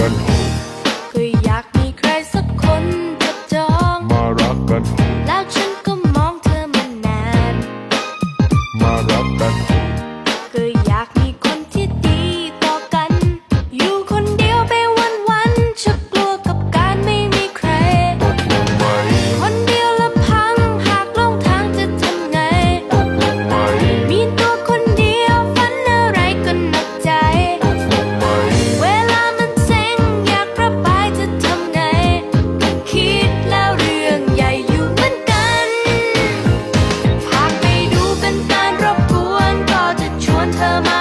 กันเถอะก็อยากมีใครสักคนจับจอง มารักกันเถอะแล้วฉันก็มองเธอมานาน มารักกันเถอะก็อยาก come out.